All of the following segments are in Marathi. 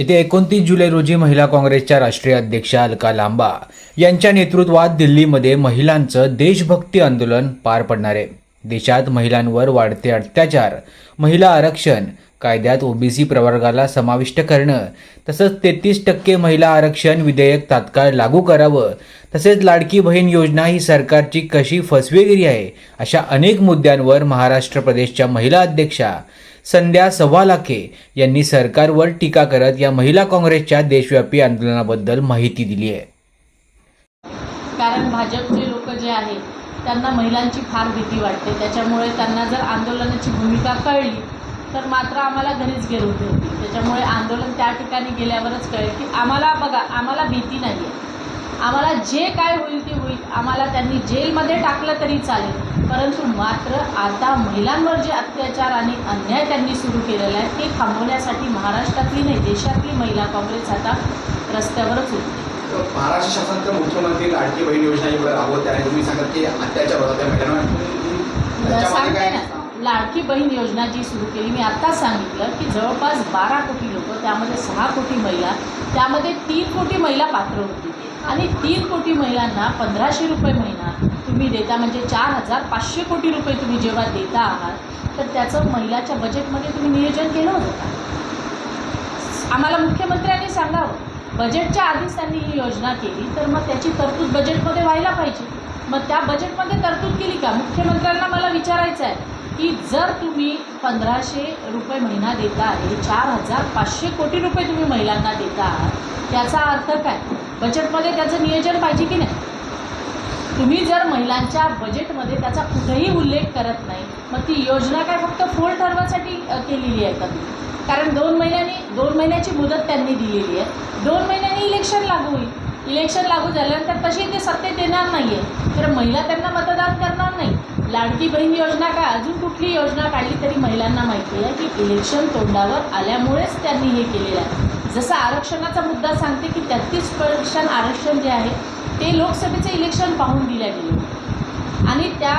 येत्या एकोणतीस जुलै रोजी महिला काँग्रेसच्या राष्ट्रीय अध्यक्षा अलका लांबा यांच्या नेतृत्वात दिल्लीमध्ये महिलांचं देशभक्ती आंदोलन पार पडणार आहे. देशात महिलांवर वाढते अत्याचार महिला आरक्षण कायद्यात ओबीसी प्रवर्गाला समाविष्ट करणं तसंच तेहतीस टक्के महिला आरक्षण विधेयक तात्काळ लागू करावं तसेच लाडकी बहीण योजना ही सरकारची कशी फसवेगिरी आहे अशा अनेक मुद्द्यांवर महाराष्ट्र प्रदेशच्या महिला अध्यक्षा संध्या सव्वालाखे यांनी सरकारवर टीका करत या महिला काँग्रेसच्या देशव्यापी आंदोलनाबद्दल माहिती दिली आहे. कारण भाजपचे लोक जे आहेत त्यांना महिलांची फार भीती वाटते. त्याच्यामुळे त्यांना जर आंदोलनाची भूमिका कळली तर मात्र आम्हाला घरीच गेलो होते. त्याच्यामुळे आंदोलन त्या ठिकाणी गेल्यावरच कळेल की आम्हाला बघा आम्हाला भीती नाही आहे आम्हाला जे काय होईल ते होईल. आम्हाला त्यांनी जेलमध्ये टाकलं तरी चालेल. परंतु मात्र आता महिलांवर जे अत्याचार आणि अन्याय त्यांनी सुरू केलेला आहे ते थांबवण्यासाठी महाराष्ट्रातली नाही देशातली महिला काँग्रेस आता रस्त्यावरच होती महाराष्ट्र शासनाचे मुख्यमंत्री लाडकी बहीण योजना राबवत आहे. तुम्ही सांगत की अत्याचार होतात त्याच्यामध्ये सांगते ना लाडकी बहीण योजना जी सुरू केली मी आत्ताच सांगितलं की जवळपास बारा कोटी लोक त्यामध्ये सहा कोटी महिला त्यामध्ये तीन कोटी महिला पात्र होती. आणि तीन कोटी महिलांना पंधराशे रुपये महिना तुम्ही देता म्हणजे चार हजार पाचशे कोटी रुपये तुम्ही जेव्हा देता आहात तर त्याचं महिलाच्या बजेटमध्ये तुम्ही नियोजन केलं होतं का? आम्हाला मुख्यमंत्र्यांनी सांगावं. बजेटच्या आधीच त्यांनी ही योजना केली तर मग त्याची तरतूद बजेटमध्ये व्हायला पाहिजे. मग त्या बजेटमध्ये तरतूद केली का? मुख्यमंत्र्यांना मला विचारायचं आहे की जर तुम्ही पंधराशे रुपये महिना देता आहे चार हजार पाचशे कोटी रुपये तुम्ही महिलांना देता आहात त्याचा अर्थ काय? बजेटमध्ये त्याचं नियोजन पाहिजे की नाही? तुम्ही जर महिलांच्या बजेटमध्ये त्याचा कुठेही उल्लेख करत नाही मग ती योजना काय फक्त फोल ठरवासाठी केलेली आहे का? कारण दोन महिन्यांनी दोन महिन्याची मुदत त्यांनी दिलेली आहे. दोन महिन्यांनी इलेक्शन लागू होईल. इलेक्शन लागू झाल्यानंतर तशी ते सत्तेत येणार नाही आहे तर महिला त्यांना मतदान करणार नाही. लाडकी बहीण योजना काय अजून कुठली योजना काढली तरी महिलांना माहिती आहे की इलेक्शन तोंडावर आल्यामुळेच त्यांनी हे केलेलं आहे. जसं आरक्षणाचा मुद्दा सांगते की तेहतीस पर्सेंट आरक्षण जे आहे ते लोकसभेचं इलेक्शन पाहून दिल्या गेले. आणि त्या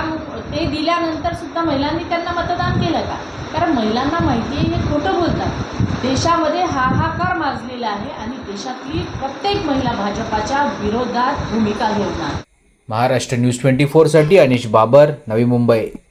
ते दिल्यानंतर सुद्धा महिलांनी त्यांना मतदान केलं का? कारण महिलांना माहिती आहे हे खोटं बोलतात. देशामध्ये हाहाकार माजलेला आहे आणि देशातली प्रत्येक महिला भाजपाच्या विरोधात भूमिका घेऊन महाराष्ट्र न्यूज ट्वेंटी फोरसाठी अनिश बाबर नवी मुंबई.